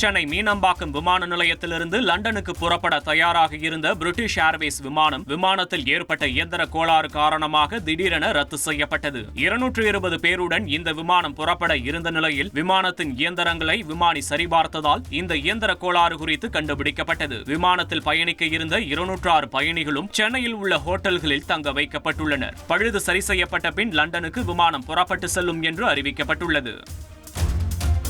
சென்னை மீனம்பாக்கம் விமான நிலையத்திலிருந்து லண்டனுக்கு புறப்பட தயாராக இருந்த பிரிட்டிஷ் ஏர்வேஸ் விமானம் விமானத்தில் ஏற்பட்ட இயந்திர கோளாறு காரணமாக திடீரென ரத்து செய்யப்பட்டது. இருநூற்று இருபது பேருடன் இந்த விமானம் புறப்பட இருந்த நிலையில் விமானத்தின் இயந்திரங்களை விமானி சரிபார்த்ததால் இந்த இயந்திர கோளாறு குறித்து கண்டுபிடிக்கப்பட்டது. விமானத்தில் பயணிக்க இருந்த இருநூற்று ஆறு பயணிகளும் சென்னையில் உள்ள ஹோட்டல்களில் தங்க வைக்கப்பட்டுள்ளனர். பழுது சரி செய்யப்பட்ட பின் லண்டனுக்கு விமானம் புறப்பட்டு செல்லும் என்று அறிவிக்கப்பட்டுள்ளது.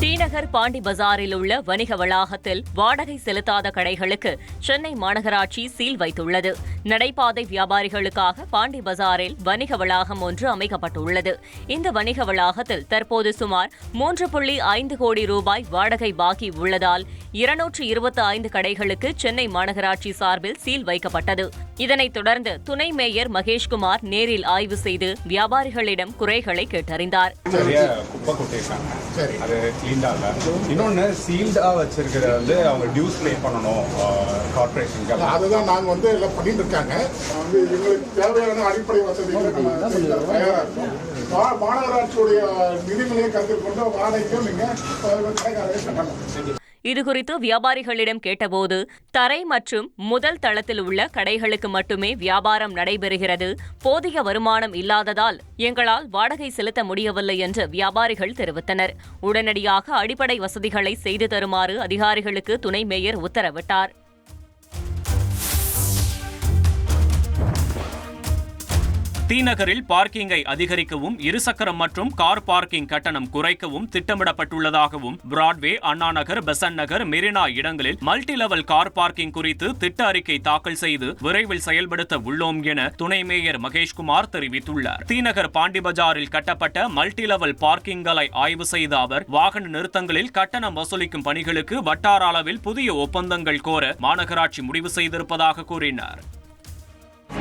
டிநகர் பாண்டி பஜாரில் உள்ள வணிக வளாகத்தில் வாடகை செலுத்தாத கடைகளுக்கு சென்னை மாநகராட்சி சீல் வைத்துள்ளது. நடைபாதை வியாபாரிகளுக்காக பாண்டி பஜாரில் வணிக வளாகம் ஒன்று அமைக்கப்பட்டுள்ளது. இந்த வணிக வளாகத்தில் தற்போது சுமார் மூன்று புள்ளி ஐந்து கோடி ரூபாய் வாடகை பாக்கி உள்ளதால் இருநூற்று இருபத்தி ஐந்து கடைகளுக்கு சென்னை மாநகராட்சி சார்பில் சீல் வைக்கப்பட்டது. இதனைத் தொடர்ந்து துணை மேயர் மகேஷ்குமார் நேரில் ஆய்வு செய்து வியாபாரிகளிடம் குறைகளை கேட்டறிந்தார். இன்னொன்னு சீல்டா வச்சிருக்கிற வந்து அவங்க டியூஸ் பே பண்ணணும் கார்பரேஷனுக்கு அதுதான் நாங்க வந்து எல்லாம் பண்ணிட்டு இருக்காங்க வந்து எங்களுக்கு தேவையான அடிப்படை வசதிகள் இருக்கோம் மாநகராட்சியுடைய நிதிநிலையை கருத்தில் கொண்டு வாடகைக்கும் நீங்க அஹ், கடைக்காரர்கள் கட்டணும் இதுகுறித்து வியாபாரிகளிடம் கேட்டபோது தரை மற்றும் முதல் தளத்தில் உள்ள கடைகளுக்கு மட்டுமே வியாபாரம் நடைபெறுகிறது. போதிய வருமானம் இல்லாததால் எங்களால் வாடகை செலுத்த முடியவில்லை என்று வியாபாரிகள் தெரிவித்தனர். உடனடியாக அடிப்படை வசதிகளை செய்து தருமாறு அதிகாரிகளுக்கு துணை மேயர் உத்தரவிட்டார். தீநகரில் பார்க்கிங்கை அதிகரிக்கவும் இருசக்கரம் மற்றும் கார் பார்க்கிங் கட்டணம் குறைக்கவும் திட்டமிடப்பட்டுள்ளதாகவும் பிராட்வே அண்ணா நகர் பெசன் நகர் மெரினா இடங்களில் மல்டி லெவல் கார் பார்க்கிங் குறித்து திட்ட அறிக்கை தாக்கல் செய்து விரைவில் செயல்படுத்த உள்ளோம் என துணை மேயர் மகேஷ்குமார் தெரிவித்துள்ளார். தீநகர் பாண்டிபஜாரில் கட்டப்பட்ட மல்டி லெவல் பார்க்கிங்களை ஆய்வு செய்த அவர் வாகன நிறுத்தங்களில் கட்டணம் வசூலிக்கும் பணிகளுக்கு வட்டார அளவில் புதிய ஒப்பந்தங்கள் கோர மாநகராட்சி முடிவு செய்திருப்பதாக கூறினார்.